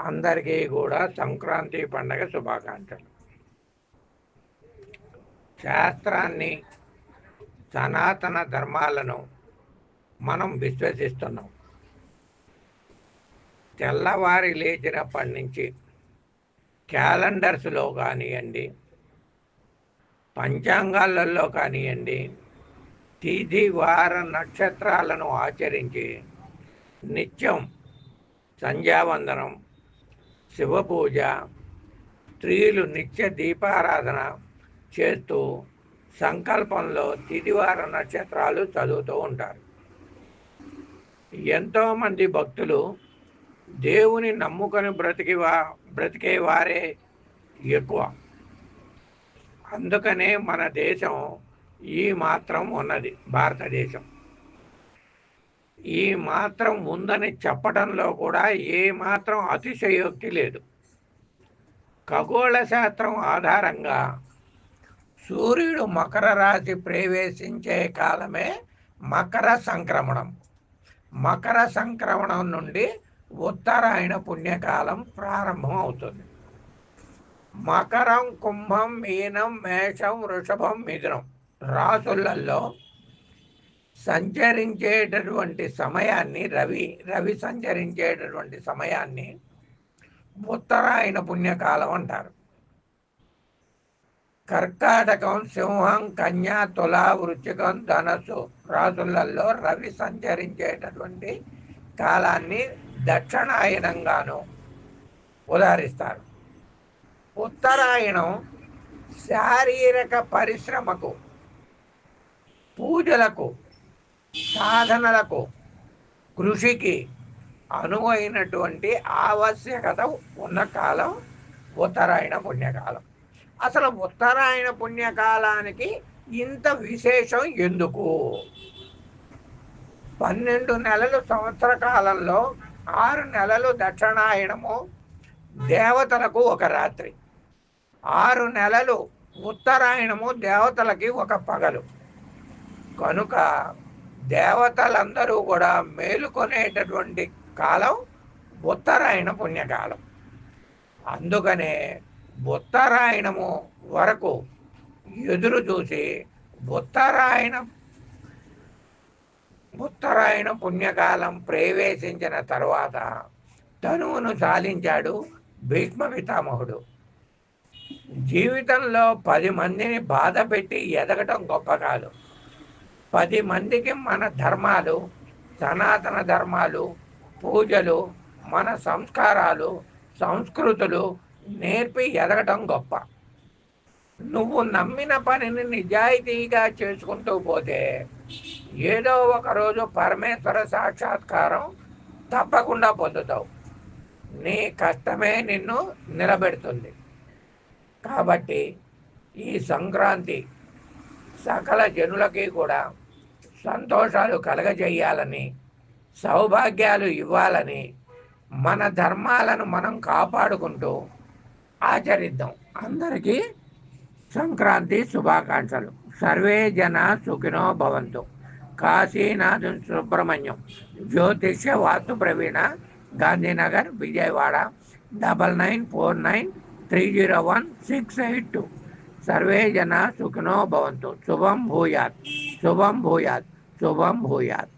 అందరికీ కూడా సంక్రాంతి పండగ శుభాకాంక్షలు. శాస్త్రాన్ని సనాతన ధర్మాలను మనం విశ్వసిస్తున్నాం. తెల్లవారి లేచినప్పటి నుంచి క్యాలెండర్స్లో కానివ్వండి పంచాంగాలలో కానివ్వండి తిథి వార నక్షత్రాలను ఆచరించి నిత్యం సంధ్యావందనం శివపూజ స్త్రీలు నిత్య దీపారాధన చేస్తూ సంకల్పంలో తిదివార నక్షత్రాలు చదువుతూ ఉంటారు. ఎంతోమంది భక్తులు దేవుని నమ్ముకొని బ్రతికి వా బ్రతికే వారే ఎక్కువ. అందుకనే మన దేశం ఈ మాత్రం ఉన్నది భారతదేశం. ఈ మాత్రం ఉందని చెప్పడంలో కూడా ఏ మాత్రం అతిశయోక్తి లేదు. ఖగోళ శాస్త్రం ఆధారంగా సూర్యుడు మకర రాశి ప్రవేశించే కాలమే మకర సంక్రమణం. మకర సంక్రమణం నుండి ఉత్తరాయణ పుణ్యకాలం ప్రారంభం అవుతుంది మకరం కుంభం మీనం మేషం వృషభం మిథునం రాసులలో సంచరించేటటువంటి సమయాన్ని రవి రవి సంచరించేటటువంటి సమయాన్ని ఉత్తరాయణ పుణ్యకాలం అంటారు. కర్కాటకం సింహం కన్యా తుల వృచ్చికం ధనస్సు రాసులలో రవి సంచరించేటటువంటి కాలాన్ని దక్షిణాయనంగాను ఉదాహరిస్తారు. ఉత్తరాయణం శారీరక పరిశ్రమకు పూజలకు సాధనలకు కృషికి అనువైనటువంటి ఆవశ్యకత ఉన్న కాలం ఉత్తరాయణ పుణ్యకాలం. అసలు ఉత్తరాయణ పుణ్యకాలానికి ఇంత విశేషం ఎందుకు? పన్నెండు నెలలు సంవత్సర కాలంలో ఆరు నెలలు దక్షిణాయనము దేవతలకు ఒక రాత్రి. ఆరు నెలలు ఉత్తరాయణము దేవతలకి ఒక పగలు. కనుక దేవతలందరూ కూడా మేలుకొనేటటువంటి కాలం ఉత్తరాయణ పుణ్యకాలం. అందుకనే ఉత్తరాయణము వరకు ఎదురు చూసి ఉత్తరాయణ ఉత్తరాయణ పుణ్యకాలం ప్రవేశించిన తర్వాత తనువును సాధించాడు భీష్మ పితామహుడు. జీవితంలో పది మందిని బాధ పెట్టి ఎదగటం గొప్ప కాదు. పది మందికి మన ధర్మాలు సనాతన ధర్మాలు పూజలు మన సంస్కారాలు సంస్కృతులు నేర్పి ఎదగటం గొప్ప. నువ్వు నమ్మిన పనిని నిజాయితీగా చేసుకుంటూ పోతే ఏదో ఒకరోజు పరమేశ్వర సాక్షాత్కారం తప్పకుండా పొందుతావు. నీ కష్టమే నిన్ను నిలబెడుతుంది. కాబట్టి ఈ సంక్రాంతి సకల జనులకి కూడా సంతోషాలు కలగజేయాలని సౌభాగ్యాలు ఇవ్వాలని మన ధర్మాలను మనం కాపాడుకుంటూ ఆచరిద్దాం. అందరికీ సంక్రాంతి శుభాకాంక్షలు. సర్వే జన సుఖినో భవంతు. కాశీనాథ్ సుబ్రహ్మణ్యం. జ్యోతిష్య వాస్తు ప్రవీణ Gandhinagar Vijayawada double nine four nine three zero one six eight two. Survey జన సుఖినో భవంతు. శుభం భూయాత్. శుభం భూయాత్. శుభం భూయాత్